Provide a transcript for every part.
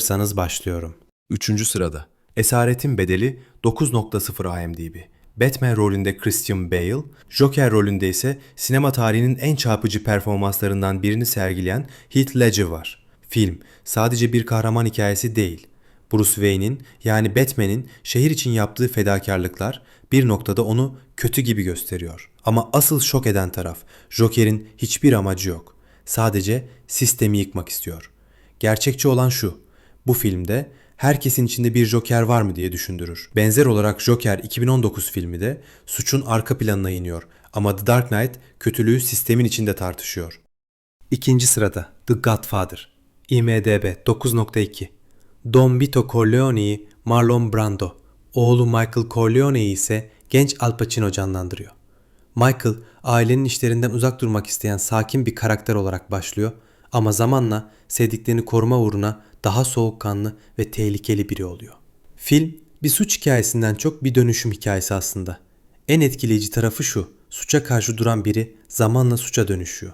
Sanız başlıyorum. 3. sırada. Esaretin bedeli 9.0 IMDb. Batman rolünde Christian Bale, Joker rolünde ise sinema tarihinin en çarpıcı performanslarından birini sergileyen Heath Ledger var. Film sadece bir kahraman hikayesi değil. Bruce Wayne'in yani Batman'in şehir için yaptığı fedakarlıklar bir noktada onu kötü gibi gösteriyor. Ama asıl şok eden taraf Joker'in hiçbir amacı yok. Sadece sistemi yıkmak istiyor. Gerçekçi olan şu. Bu filmde herkesin içinde bir Joker var mı diye düşündürür. Benzer olarak Joker 2019 filmi de suçun arka planına iniyor ama The Dark Knight kötülüğü sistemin içinde tartışıyor. İkinci sırada The Godfather. IMDB 9.2. Don Vito Corleone'yi Marlon Brando, oğlu Michael Corleone'yi ise genç Al Pacino canlandırıyor. Michael ailenin işlerinden uzak durmak isteyen sakin bir karakter olarak başlıyor ama zamanla sevdiklerini koruma uğruna daha soğukkanlı ve tehlikeli biri oluyor. Film bir suç hikayesinden çok bir dönüşüm hikayesi aslında. En etkileyici tarafı şu, suça karşı duran biri zamanla suça dönüşüyor.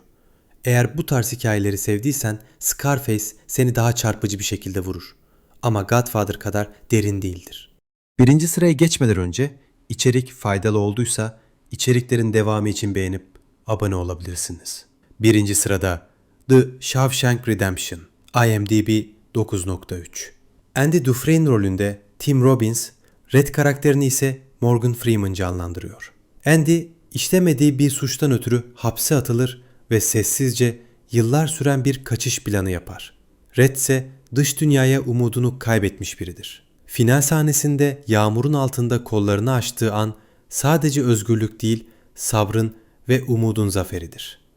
Eğer bu tarz hikayeleri sevdiysen Scarface seni daha çarpıcı bir şekilde vurur. Ama Godfather kadar derin değildir. Birinci sıraya geçmeden önce içerik faydalı olduysa içeriklerin devamı için beğenip abone olabilirsiniz. Birinci sırada The Shawshank Redemption IMDb 9.3 Andy Dufresne rolünde Tim Robbins, Red karakterini ise Morgan Freeman canlandırıyor. Andy işlemediği bir suçtan ötürü hapse atılır ve sessizce yıllar süren bir kaçış planı yapar. Red ise dış dünyaya umudunu kaybetmiş biridir. Final sahnesinde yağmurun altında kollarını açtığı an sadece özgürlük değil, sabrın ve umudun zaferidir.